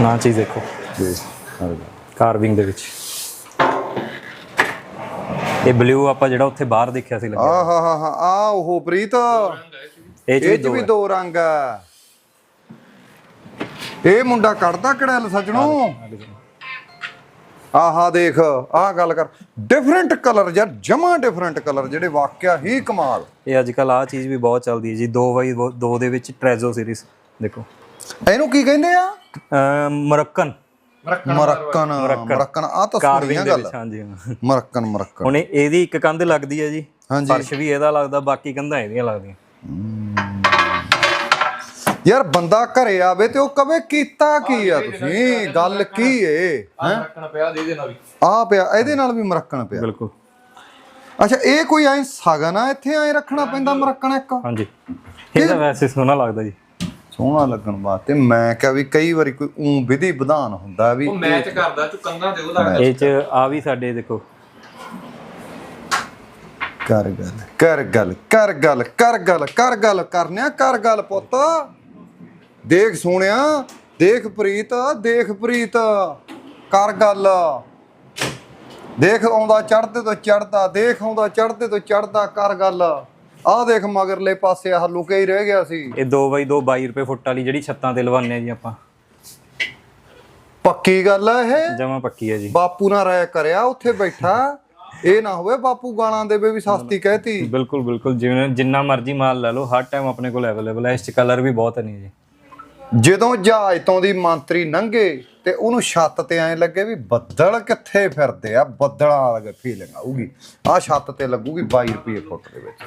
ਨਾ ਚੀਜ਼ ਦੇਖੋ। ਕਾਰਵਿੰਗ ਦੇ ਵਿੱਚ। ਇਹ ਬਲੂ ਆਪਾਂ ਜਿਹੜਾ ਉੱਥੇ ਬਾਹਰ ਦੇਖਿਆ ਸੀ ਲੱਗਿਆ। ਆ ਹਾ ਹਾ ਹਾ ਆ ਉਹ ਪ੍ਰੀਤ। ਇਹ ਚ ਵੀ ਇਹ ਚ ਵੀ ਦੋ ਰੰਗ ਆ। ਇਹ ਮੁੰਡਾ ਕੱਢਦਾ ਕੜੈਲ ਸੱਜਣੋ। ਆਹਾ ਦੇਖ ਆਹ ਗੱਲ ਕਰ। ਡਿਫਰੈਂਟ ਕਲਰ ਯਾਰ ਜਮਾ ਡਿਫਰੈਂਟ ਕਲਰ ਜਿਹੜੇ ਵਾਕਿਆ ਹੀ ਕਮਾਲ। ਇਹ ਅੱਜ ਕੱਲ ਆ ਚੀਜ਼ ਵੀ ਬਹੁਤ ਚੱਲਦੀ ਹੈ ਜੀ। 2x2 ਦੇ ਵਿੱਚ ਟ੍ਰੈਜ਼ੋ ਸੀਰੀਜ਼ ਦੇਖੋ। ਇਹਨੂੰ ਕੀ ਕਹਿੰਦੇ ਆ? ਮਰੱਕਨ। ਮਰੱਕਨ ਮਰੱਕਨ ਆ ਤਾਂ ਸੁਣੀਆਂ ਕਾਰਵਿੰਗ ਦੇ ਗੱਲ। ਹਾਂਜੀ ਮਰੱਕਨ ਮਰੱਕਨ ਹੁਣ ਇਹ- ਇਹਦੀ ਇੱਕ ਕੰਧ ਲੱਗਦੀ ਹੈ ਜੀ। ਹਾਂਜੀ। ਫਰਸ਼ ਵੀ ਇਹਦਾ ਲੱਗਦਾ ਬਾਕੀ ਕੰਧਾਂ ਇਹਦੀਆਂ ਲੱਗਦੀਆਂ। ਯਾਰ ਬੰਦਾ ਘਰੇ ਆਵੇ ਤੇ ਉਹ ਕਵੇ ਕੀਤਾ ਕੀ ਆ ਤੁਸੀਂ? ਗੱਲ ਕੀ ਏ? ਰੱਖਣਾ ਪਿਆ ਦੇ ਦੇ ਨਾਲ ਵੀ। ਆ ਪਿਆ ਇਹਦੇ ਨਾਲ ਵੀ ਮਰੱਕਣ ਪਿਆ। ਬਿਲਕੁਲ। ਅੱਛਾ ਇਹ ਕੋਈ ਐ ਸਗਨ ਆ ਇੱਥੇ? ਐ ਰੱਖਣਾ ਪੈਂਦਾ ਮਰੱਕਣ ਇੱਕ। ਹਾਂਜੀ। ਇਹਦਾ ਵੈਸੇ ਸੋਹਣਾ ਲੱਗਦਾ ਜੀ। ਸੋਹਣਾ ਲੱਗਣ ਵਾਸਤੇ। ਮੈਂ ਕਿਹਾ ਵੀ ਕਈ ਵਾਰੀ ਕੋਈ ਊਂ ਵਿਧੀ ਵਿਧਾਨ ਹੁੰਦਾ ਵੀ ਉਹ ਮੈਚ ਕਰਦਾ ਚੁਕੰਨਾ ਤੇ ਉਹਦਾ ਇਹ ਚ ਆ ਵੀ ਸਾਡੇ ਦੇਖੋ। ਕਰ ਗੱਲ ਕਰ ਗੱਲ ਕਰ ਗੱਲ ਕਰ ਗੱਲ ਕਰ ਗੱਲ ਕਰਨਿਆ ਕਰ ਗੱਲ ਪੁੱਤ। ਦੇਖ ਸੋਹਣਿਆ ਦੇਖ ਪ੍ਰੀਤ ਦੇਖ ਪ੍ਰੀਤ। ਕਰ ਗੱਲ। ਦੇਖ ਆਉਂਦਾ ਚੜਦੇ ਤੋਂ ਚੜਦਾ ਦੇਖ ਆਉਂਦਾ ਚੜਦੇ ਤੋਂ ਚੜਦਾ ਕਰ ਗੱਲ। ਆਹ ਦੇਖ ਮਗਰਲੇ ਪਾਸੇ ਆਹ ਲੁਕੇ ਹੀ ਰਹਿ ਗਿਆ ਸੀ। ਇਹ 2x2 22 ਰੁਪਏ ਫੁੱਟ ਵਾਲੀ ਜਿਹੜੀ ਛੱਤਾਂ ਤੇ ਲਵਾਉਂਦੇ ਆ ਜੀ ਆਪਾਂ। ਪੱਕੀ ਗੱਲ ਆ ਇਹ? ਜਮਾ ਪੱਕੀ ਹੈ ਜੀ। ਬਾਪੂ ਨਾਲ ਰਾਇ ਕਰਿਆ ਉੱਥੇ ਬੈਠਾ। ਇਹ ਨਾ ਹੋਵੇ ਬਾਪੂ ਗਾਲਾਂ ਦੇਵੇ ਵੀ ਸਸਤੀ ਕਹਿਤੀ। ਬਿਲਕੁਲ ਬਿਲਕੁਲ। ਜਿਵੇਂ ਜਿੰਨਾ ਮਰਜ਼ੀ ਮਾਲ ਲੈ ਲਓ ਹਰ ਟਾਈਮ ਆਪਣੇ ਕੋਲ ਅਵੇਲੇਬਲ ਹੈ ਇਸ ਚ ਕਲਰ ਵੀ ਬਹੁਤ ਨੇ ਜੀ। ਜਦੋਂ ਜਹਾਜ਼ ਤੋਂ ਦੀ ਮੰਤਰੀ ਲੰਘੇ ਤੇ ਉਹਨੂੰ ਛੱਤ ਤੇ ਐਂ ਲੱਗੇ ਵੀ ਬੱਦਲ ਕਿੱਥੇ ਫਿਰਦੇ ਆ ਬੱਦਲਾਂ ਵਾਲੀ ਫੀਲਿੰਗ ਆਊਗੀ ਆ ਛੱਤ ਤੇ ਲੱਗੂਗੀ 22 ਰੁਪਏ ਫੁੱਟ ਦੇ ਵਿੱਚ।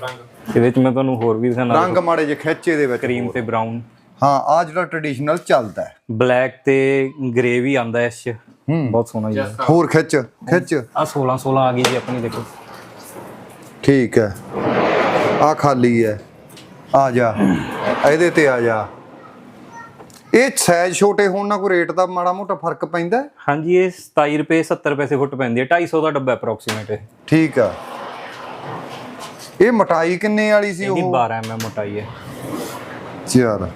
ਇਹਦੇ ਵਿੱਚ ਮੈਂ ਤੁਹਾਨੂੰ ਹੋਰ ਵੀ ਦਿਖਾਣਾ ਰੰਗ ਮਾੜੇ ਜਿਹੇ ਖਿੱਚੇ ਦੇ ਵਿੱਚ ਕਰੀਮ ਤੇ ਬਰਾਊਨ ਹਾਂ ਆ ਜਿਹੜਾ ਟ੍ਰੈਡੀਸ਼ਨਲ ਚੱਲਦਾ ਹੈ। ਬਲੈਕ ਤੇ ਗ੍ਰੇ ਵੀ ਆਂਦਾ ਇਸ ਚ। ਬਹੁਤ ਸੋਹਣਾ ਜੀ। ਹੋਰ ਖਿੱਚ ਖਿੱਚ। ਆ 16 16 ਆ ਗਈ ਜੀ ਆਪਣੀ ਦੇਖੋ। ਠੀਕ ਹੈ। ਆ ਖਾਲੀ ਹੈ। ਆ ਜਾ। ਇਹਦੇ ਤੇ ਆ ਜਾ। ਇਹ ਸਾਈਜ਼ ਛੋਟੇ ਹੋਣ ਨਾਲ ਕੋਈ ਰੇਟ ਦਾ ਮਾੜਾ ਮੋਟਾ ਫ਼ਰਕ ਪੈਂਦਾ? ਹਾਂਜੀ ਇਹ 27 ਰੁਪਏ 70 ਪੈਸੇ ਫੁੱਟ ਪੈਂਦੀ ਹੈ। 250 ਦਾ ਡੱਬਾ ਅਪਰੋਕਸੀਮੇਟ ਹੈ ਠੀਕ ਆ। ਇਹ ਮਟਾਈ ਕਿੰਨੇ ਵਾਲੀ ਸੀ ਇਹਦੀ ਉਹ? 12 ਐਮਐਮ ਮੋਟਾਈ ਹੈ। ਚਲ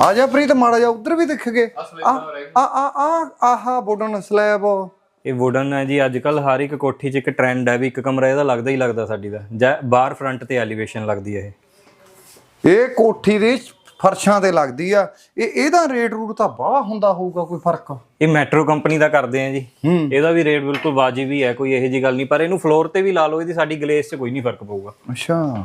ਆ ਜਾ ਪ੍ਰੀਤ ਮਾੜਾ ਜਾ ਉਧਰ ਵੀ ਦਿਖ ਗਏ। ਆ ਆ ਆ ਆਹਾ ਵੁਡਨ ਸਲੈਬ ਇਹ ਵੁਡਨ ਹੈ ਜੀ ਅੱਜ ਕੱਲ ਹਰ ਇੱਕ ਕੋਠੀ 'ਚ ਇੱਕ ਟ੍ਰੈਂਡ ਹੈ ਵੀ ਇੱਕ ਕਮਰਾ ਇਹਦਾ ਲੱਗਦਾ ਹੀ ਲੱਗਦਾ ਸਾਡੀ ਦਾ। ਜਾਂ ਬਾਹਰ ਫਰੰਟ ਤੇ ਐਲੀਵੇਸ਼ਨ ਲੱਗਦੀ ਹੈ ਇਹ। ਇਹ ਕੋਠੀ ਦੇ ਫਰਸ਼ਾਂ ਤੇ ਲੱਗਦੀ ਆ। ਇਹ ਇਹਦਾ ਰੇਟ ਰੂਟ ਤਾਂ ਬਾਹਲਾ ਹੁੰਦਾ ਹੋਊਗਾ ਕੋਈ ਫ਼ਰਕ। ਇਹ ਮੈਟਰੋ ਕੰਪਨੀ ਦਾ ਕਰਦੇ ਆ ਜੀ। ਇਹਦਾ ਵੀ ਰੇਟ ਬਿਲਕੁਲ ਵਾਜਿਬ ਹੀ ਹੈ ਕੋਈ ਇਹੋ ਜੀ ਗੱਲ ਨਹੀਂ। ਪਰ ਇਹਨੂੰ ਫਲੋਰ ਤੇ ਵੀ ਲਾ ਲਓ ਇਹਦੀ ਸਾਡੀ ਗਲੇਸ 'ਚ ਕੋਈ ਨਹੀਂ ਫ਼ਰਕ ਪਊਗਾ। ਅੱਛਾ।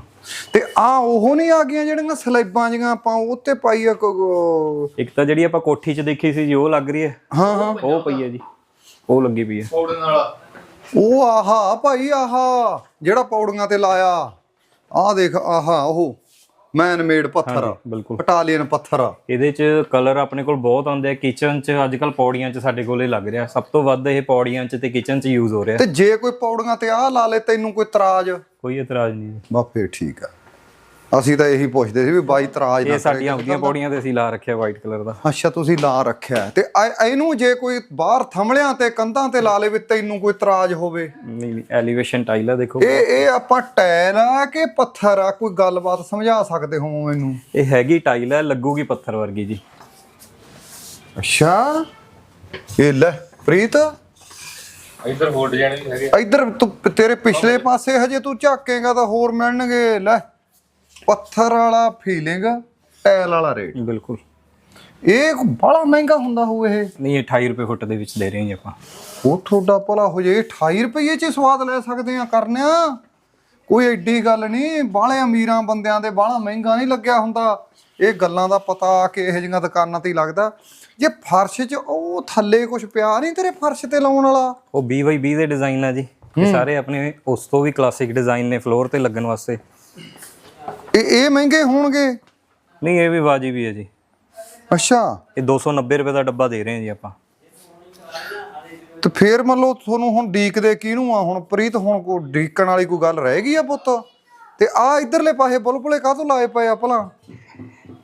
ਤੇ ਆ ਉਹ ਨਹੀਂ ਆ ਗਈਆਂ ਜਿਹੜੀਆਂ ਸਲੈਬਾਂ ਜੀਆਂ ਆਪਾਂ ਉੱਤੇ ਪਾਈ ਆ ਕੋ- ਇੱਕ ਤਾਂ ਜਿਹੜੀ ਆਪਾਂ ਕੋਠੀ 'ਚ ਦੇਖੀ ਸੀ ਜੀ ਉਹ ਲੱਗ ਰਹੀ ਹੈ। ਹਾਂ ਹਾਂ। ਉਹ ਪਈ ਹੈ ਜੀ। ਉਹ ਲੱਗੀ ਪਈ ਹੈ। ਪੌੜਨ ਵਾਲਾ। ਉਹ ਆਹਾ ਭਾਈ ਆਹਾ। ਜਿਹੜਾ ਪੌੜੀਆਂ ਤੇ ਲਾਇਆ। ਆਹ ਦੇਖ ਆਹਾ ਉਹ। ਮੈਨ ਮੇਡ ਪੱਥਰ ਬਿਲਕੁਲ। ਇਟਾਲੀਅਨ ਪੱਥਰ। ਇਹਦੇ 'ਚ ਕਲਰ ਆਪਣੇ ਕੋਲ ਬਹੁਤ ਆਉਂਦੇ ਆ। ਕਿਚਨ 'ਚ ਅੱਜ ਕੱਲ ਪੌੜੀਆਂ 'ਚ ਸਾਡੇ ਕੋਲੇ ਲੱਗ ਰਿਹਾ। ਸਭ ਤੋਂ ਵੱਧ ਇਹ ਪੌੜੀਆਂ 'ਚ ਤੇ ਕਿਚਨ 'ਚ ਯੂਜ਼ ਹੋ ਰਿਹਾ। ਤੇ ਜੇ ਕੋਈ ਪੌੜੀਆਂ ਤੇ ਆਹ ਲਾ ਲੇ ਤੈਨੂੰ ਕੋਈ ਇਤਰਾਜ਼? ਕੋਈ ਇਤਰਾਜ਼ ਨਹੀਂ। ਬਾ ਫੇਰ ਠੀਕ ਆ। ਅਸੀਂ ਤਾਂ ਇਹੀ ਪੁੱਛਦੇ ਸੀ ਵੀ ਬਾਈ ਇਤਰਾਜ਼ ਨਾ ਇਹ ਸਾਡੀਆਂ ਉਹਦੀਆਂ ਪੌੜੀਆਂ ਤੇ ਅਸੀਂ ਲਾ ਰੱਖਿਆ ਵਾਈਟ ਕਲਰ ਦਾ। ਅੱਛਾ ਤੁਸੀਂ ਲਾ ਰੱਖਿਆ। ਤੇ ਇਹ- ਇਹਨੂੰ ਜੇ ਕੋਈ ਬਾਹਰ ਥੰਮਲਿਆਂ ਤੇ ਕੰਧਾਂ ਤੇ ਲਾ ਲੇ ਵੀ ਤੈਨੂੰ ਕੋਈ ਇਤਰਾਜ਼ ਹੋਵੇ। ਨਹੀਂ ਨਹੀਂ ਐਲੀਵੇਸ਼ਨ ਟਾਈਲ ਆ ਦੇਖੋ। ਇਹ ਇਹ ਆਪਾਂ ਟਾਇਲ ਆ ਕਿ ਪੱਥਰ ਆ? ਕੋਈ ਗੱਲਬਾਤ ਸਮਝਾ ਸਕਦੇ ਹੋ ਮੈਨੂੰ? ਇਹ ਹੈਗੀ ਟਾਈਲ ਹੈ ਲੱਗੂਗੀ ਪੱਥਰ ਵਰਗੀ ਜੀ। ਅੱਛਾ। ਇਹ ਲੈ ਪ੍ਰੀਤ। ਇੱਧਰ ਹੋਲਡ ਜਾਣੇ ਵੀ ਹੈਗੇ ਇੱਧਰ ਤੂੰ ਤੇਰੇ ਪਿਛਲੇ ਪਾਸੇ ਹਜੇ ਤੂੰ ਝਾਕੇਗਾ ਤਾਂ ਹੋਰ ਮਿਲਣਗੇ ਲੈ। ਪੱਥਰ ਵਾਲਾ ਫੀਲਿੰਗ ਟਾਇਲ ਵਾਲਾ ਰੇਟ ਬਿਲਕੁਲ। ਇਹ ਬੜਾ ਮਹਿੰਗਾ ਹੁੰਦਾ ਹੋਊ ਇਹ। ਨਹੀਂ ਇਹ 28 ਰੁਪਏ ਫੁੱਟ ਦੇ ਵਿੱਚ ਦੇ ਰਹੇ ਹਾਂ ਜੀ ਆਪਾਂ। ਉਹ ਤੁਹਾਡਾ ਭਲਾ ਹੋ ਜੇ 28 ਰੁਪਏ ਚ ਹੀ ਸਵਾਦ ਲੈ ਸਕਦੇ ਆ ਕਰਨਿਆ। ਕੋਈ ਐਡੀ ਗੱਲ ਨਹੀਂ ਬਾਹਲੇ ਅਮੀਰਾਂ ਬੰਦਿਆਂ ਦੇ ਬਾਹਲਾ ਮਹਿੰਗਾ ਨਹੀਂ ਲੱਗਿਆ ਹੁੰਦਾ। ਇਹ ਗੱਲਾਂ ਦਾ ਪਤਾ ਕਿ ਇਹੋ ਜਿਹੀਆਂ ਦੁਕਾਨਾਂ ਤੇ ਹੀ ਲੱਗਦਾ। ਜੇ ਫਰਸ਼ 'ਚ ਉਹ ਥੱਲੇ ਕੁਝ ਪਿਆ ਨਹੀਂ ਤੇਰੇ ਫਰਸ਼ ਤੇ ਲਾਉਣ ਵਾਲਾ। ਉਹ 20 ਬਾਈ 20 ਦੇ ਡਿਜ਼ਾਈਨ ਆ ਜੀ। ਇਹ ਸਾਰੇ ਆਪਣੇ ਉਸ ਤੋਂ ਵੀ ਕਲਾਸਿਕ ਡਿਜ਼ਾਈਨ ਨੇ ਫਲੋਰ ਤੇ ਲੱਗਣ ਵਾਸਤੇ। ਇਹ ਇਹ ਮਹਿੰਗੇ ਹੋਣਗੇ? ਨਹੀਂ ਇਹ ਵੀ ਵਾਜਿਬ ਹੀ ਹੈ ਜੀ। ਅੱਛਾ। ਇਹ 290 ਰੁਪਏ ਦਾ ਡੱਬਾ ਦੇ ਰਹੇ ਹਾਂ ਜੀ ਆਪਾਂ। ਤੇ ਫੇਰ ਮੰਨ ਲਓ ਤੁਹਾਨੂੰ ਹੁਣ ਡੀਕਦੇ ਕਿਹਨੂੰ ਆ? ਹੁਣ ਪ੍ਰੀਤ ਹੁਣ ਕੋ ਡੀਕਣ ਵਾਲੀ ਕੋਈ ਗੱਲ ਰਹਿ ਗਈ ਆ ਪੁੱਤ? ਤੇ ਆ ਇਧਰਲੇ ਪਾਸੇ ਬੁਲਬੁਲੇ ਕਾਹਤੋਂ ਲਾਏ ਪਏ ਆ ਭਲਾ?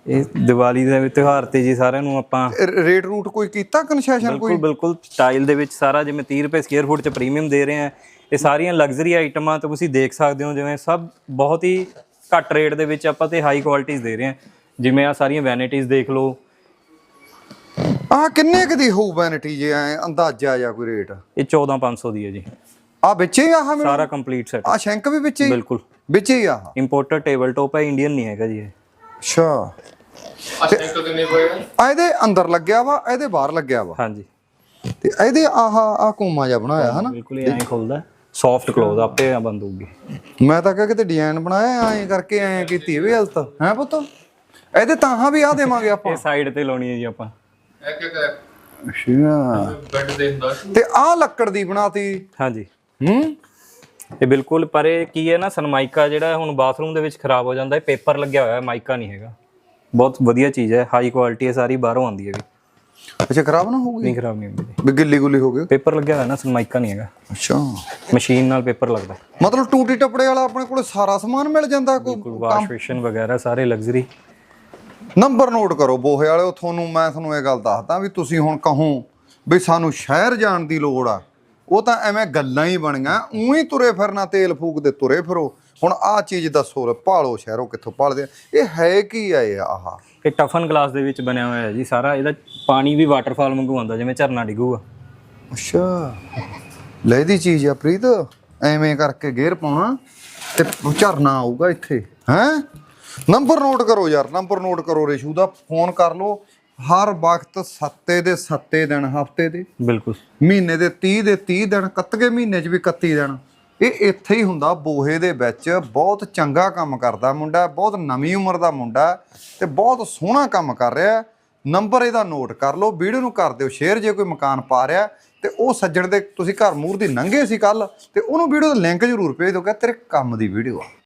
ਇਹ ਦੀਵਾਲੀ ਦੇ ਤਿਉਹਾਰ ਤੇ ਜੀ ਸਾਰਿਆਂ ਨੂੰ ਆਪਾਂ ਰ- ਰੇਟ ਰੂਟ ਕੋਈ ਕੀਤਾ ਕਨਸੈਸ਼ਨ ਬਿਲਕੁਲ ਕੋਈ? ਬਿਲਕੁਲ ਸਟਾਈਲ ਦੇ ਵਿੱਚ ਸਾਰਾ ਜਿਵੇਂ 30 ਰੁਪਏ ਸਕੁਅਰ ਫੁੱਟ ਚ ਪ੍ਰੀਮੀਅਮ ਦੇ ਰਹੇ ਆ ਇਹ ਸਾਰੀਆਂ ਲਗਜ਼ਰੀ ਆਈਟਮਾਂ ਤੇ ਤੁਸੀਂ ਦੇਖ ਸਕਦੇ ਹੋ ਜਿਵੇਂ ਸਭ ਬਹੁਤ ਹੀ ਘੱਟ ਰੇਟ ਦੇ ਵਿੱਚ ਆਪਾਂ ਤੇ ਹਾਈ ਕੁਆਲਿਟੀਜ਼ ਦੇ ਰਹੇ ਆ ਜਿਵੇਂ ਆ ਸਾਰੀਆਂ ਵੈਨਿਟੀਜ਼ ਦੇਖ ਲਓ। ਆ ਕਿੰਨੇ ਕੁ ਦੀ ਹੋਊ ਵੈਨਿਟੀ ਜੇ ਐ ਅੰਦਾਜ਼ਾ ਜਾਂ ਕੋਈ ਰੇਟ ਇਹ 14500 ਦੀ ਹੈ ਜੀ। ਆ ਵਿੱਚ ਹੀ ਆਹ ਮੈਨੂੰ ਸਾਰਾ ਕੰਪਲੀਟ ਸੈਟ ਆ ਸ਼ੈਂਕ ਵੀ ਵਿੱਚ ਹੀ? ਬਿਲਕੁਲ। ਵਿੱਚ ਹੀ ਆਹ? ਇੰਪੋਰਟਡ ਟੇਬਲ ਟੌਪ ਹੈ ਇੰਡੀਅਨ ਨਹੀਂ ਹੈਗਾ ਜੀ ਇਹ। ਅੱਛਾ। ਆ ਸ਼ੈਂਕ ਕਿੰਨੇ ਪਏ ਆ? ਆ ਇਹਦੇ ਅੰਦਰ ਲੱਗਿਆ ਵਾ ਇਹਦੇ ਬਾਹਰ ਲੱਗਿਆ ਵਾ? ਹਾਂਜੀ। ਤੇ ਇਹਦੇ ਆਹ ਆ ਕੋਮਾ ਜਿਹਾ ਬਣਾਇਆ ਹਨਾ? ਬਿਲਕੁਲ ਇਹ ਐਂ ਖੁੱਲਦਾ। ਸੌਫਟ ਕਲੋਜ਼ ਆਪੇ ਆ ਬੰਦ ਹੋਊਗੀ। ਮੈਂ ਤਾਂ ਕਿਹਾ ਕਿਤੇ ਡਿਜ਼ਾਈਨ ਬਣਾਇਆ ਐਂ ਕਰਕੇ ਐਂ ਕੀਤੀ ਇਹ ਵੀ ਹਲਤ। ਹੈ ਪੁੱਤ? ਇਹਦੇ ਤਾਹਾਂ ਵੀ ਆ ਦੇਵਾਂਗੇ ਆਪਾਂ। ਇਹ ਸਾਈਡ ਤੇ ਲਾਉਣੀ ਹੈ ਜੀ ਆਪਾਂ। ਇੱਕ ਇੱਕ ਅੱਛਾ। ਬੈੱਡ ਦੇ ਹੁੰਦਾ ਤੇ ਆ ਲੱਕੜ ਦੀ ਬਣਾਤੀ। ਹਾਂਜੀ। ਹੂੰ? ਇਹ ਬਿਲਕੁਲ ਪਰ ਇਹ ਕੀ ਹੈ ਨਾ ਸਨਮਾਈਕਾ ਜਿਹੜਾ ਹੁਣ ਬਾਥਰੂਮ ਦੇ ਵਿੱਚ ਖਰਾਬ ਹੋ ਜਾਂਦਾ ਹੈ ਪੇਪਰ ਲੱਗਿਆ ਹੋਇਆ ਹੈ ਮਾਈਕਾ ਨਹੀਂ ਹੈਗਾ। ਬਹੁਤ ਵਧੀਆ ਚੀਜ਼ ਹੈ ਹਾਈ ਕੁਆਲਿਟੀ ਹੈ ਸਾਰੀ ਬਾਹਰੋਂ ਆਉਂਦੀ ਹੈ ਵੀ। ਅੱਛਾ ਖਰਾਬ ਨਾ ਹੋਊਗੀ? ਨਹੀਂ ਖਰਾਬ ਨਹੀਂ ਹੁੰਦੀ। ਵੀ ਗਿੱਲੀ ਗੁੱਲੀ ਹੋ ਗਈ? ਪੇਪਰ ਲੱਗਿਆ ਹੋਇਆ ਨਾ ਸਨਮਾਈਕਾ ਨਹੀਂ ਹੈਗਾ। ਅੱਛਾ। ਮਸ਼ੀਨ ਨਾਲ ਪੇਪਰ ਲੱਗਦਾ। ਮਤਲਬ ਟੂਟੀ ਟੱਪੜੇ ਵਾਲਾ ਆਪਣੇ ਕੋਲ ਸਾਰਾ ਸਮਾਨ ਮਿਲ ਜਾਂਦਾ ਕੋਈ ਵਾਸ਼ ਬੇਸ਼ਨ ਵਗੈਰਾ ਸਾਰੇ ਲਗਜ਼ਰੀ। ਨੰਬਰ ਨੋਟ ਕਰੋ ਬੋਹੇ ਵਾਲਿਓ ਤੁਹਾਨੂੰ ਮੈਂ ਤੁਹਾਨੂੰ ਇਹ ਗੱਲ ਦੱਸਦਾ ਵੀ ਤੁਸੀਂ ਹੁਣ ਕਹੋ ਵੀ ਸਾਨੂੰ ਸ਼ਹਿਰ ਜਾਣ ਦੀ ਲੋੜ ਆ। ਉਹ ਤਾਂ ਐਵੇਂ ਗੱਲਾਂ ਹੀ ਬਣੀਆਂ ਉਹੀ ਤੁਰੇ ਫਿਰਨਾ ਤੇਲ ਫੂਕ ਦੇ ਤੁਰੇ ਫਿਰੋ। ਹੁਣ ਆਹ ਚੀਜ਼ ਦੱਸੋ ਭਾਲੋ ਸ਼ਹਿਰੋਂ ਕਿੱਥੋਂ ਭਾਲਦੇ ਆ? ਇਹ ਹੈ ਕੀ ਆ ਇਹ ਆਹ? ਇਹ ਟਫਨ ਗਲਾਸ ਦੇ ਵਿੱਚ ਬਣਿਆ ਹੋਇਆ ਹੈ ਜੀ ਸਾਰਾ। ਇਹਦਾ ਪਾਣੀ ਵੀ ਵਾਟਰਫਾਲ ਵਾਂਗੂ ਆਉਂਦਾ ਜਿਵੇਂ ਝਰਨਾ ਡਿੱਗੂਗਾ। ਅੱਛਾ। ਲੈ ਦੀ ਚੀਜ਼ ਆ ਪ੍ਰੀਤ ਐਵੇਂ ਕਰਕੇ ਗੇਅਰ ਪਾਉਣਾ ਤੇ ਝਰਨਾ ਆਊਗਾ ਇੱਥੇ ਹੈ? ਨੰਬਰ ਨੋਟ ਕਰੋ ਯਾਰ ਨੰਬਰ ਨੋਟ ਕਰੋ ਰੇਸ਼ੂ ਦਾ ਫੋਨ ਕਰ ਲਓ। ਹਰ ਵਕਤ ਸੱਤੇ ਦੇ ਸੱਤੇ ਦਿਨ ਹਫ਼ਤੇ ਦੇ। ਬਿਲਕੁਲ। ਮਹੀਨੇ ਦੇ 30 ਦੇ 30 ਦਿਨ ਕੱਤਗੇ ਮਹੀਨੇ 'ਚ ਵੀ 31 ਦਿਨ। ਇਹ ਇੱਥੇ ਹੀ ਹੁੰਦਾ, ਬੋਹੇ ਦੇ ਵਿੱਚ ਬਹੁਤ ਚੰਗਾ ਕੰਮ ਕਰਦਾ ਮੁੰਡਾ, ਬਹੁਤ ਨਵੀਂ ਉਮਰ ਦਾ ਮੁੰਡਾ ਤੇ ਬਹੁਤ ਸੋਹਣਾ ਕੰਮ ਕਰ ਰਿਹਾ। ਨੰਬਰ ਇਹਦਾ ਨੋਟ ਕਰ ਲਓ, ਵੀਡੀਓ ਨੂੰ ਕਰ ਦਿਓ, ਸ਼ੇਅਰ ਜੇ ਕੋਈ ਮਕਾਨ ਪਾ ਰਿਹਾ ਤੇ ਉਹ ਸੱਜਣ ਦੇ ਤੁਸੀਂ ਘਰ ਮੂਰ ਦੀ ਨੰਗੇ ਸੀ ਕੱਲ ਤੇ ਉਹਨੂੰ ਵੀਡੀਓ ਦਾ ਲਿੰਕ ਜ਼ਰੂਰ ਭੇਜ ਦਿਓ ਕਿ ਤੇਰੇ ਕੰਮ ਦੀ ਵੀਡੀਓ ਆ।